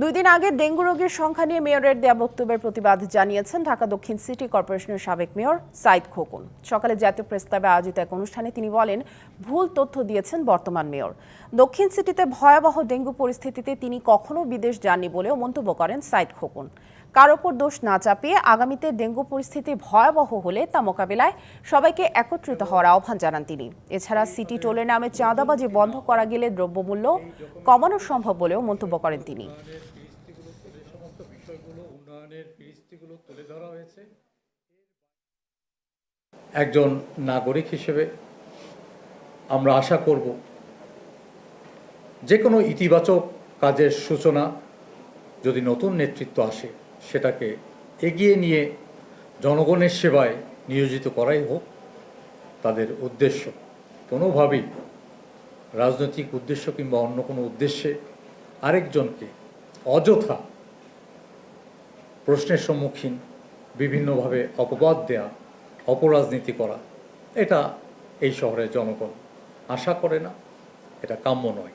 দুই দিন আগে ডেঙ্গু রোগের সংখ্যা নিয়ে মেয়রের দেয়া বক্তব্যের প্রতিবাদ জানিয়েছেন ঢাকা দক্ষিণ সিটি কর্পোরেশনের সাবেক মেয়র সাইদ খোকন। সকালে জাতীয় প্রেস ক্লাবে আয়োজিত এক অনুষ্ঠানে তিনি বলেন, ভুল তথ্য দিয়েছেন বর্তমান মেয়র। দক্ষিণ সিটিতে ভয়াবহ ডেঙ্গু পরিস্থিতিতে তিনি কখনো বিদেশ যাননি বলেও মন্তব্য করেন সাইদ খোকন। কার ওপর দোষ না চাপিয়ে আগামীতে ডেঙ্গু পরিস্থিতি ভয়াবহ হলে তা মোকাবিলায় সবাইকে একত্রিত হওয়ার আহ্বান জানান তিনি। এছাড়া সিটি টোলের নামে চাঁদাবাজি বন্ধ করা গেলে দ্রব্যমূল্য কমানো সম্ভব বলেও মন্তব্য করেন তিনি। একজন নাগরিক হিসেবে আমরা আশা করব যে কোনো ইতিবাচক কাজের সূচনা যদি নতুন নেতৃত্ব আসে সেটাকে এগিয়ে নিয়ে জনগণের সেবায় নিয়োজিত করাই হোক তাদের উদ্দেশ্য। কোনোভাবেই রাজনৈতিক উদ্দেশ্য কিংবা অন্য কোনো উদ্দেশ্যে আরেকজনকে অযথা প্রশ্নের সম্মুখীন, বিভিন্নভাবে অপবাদ দেয়া, অপরাজনীতি করা, এটা এই শহরের জনগণ আশা করে না, এটা কাম্য নয়।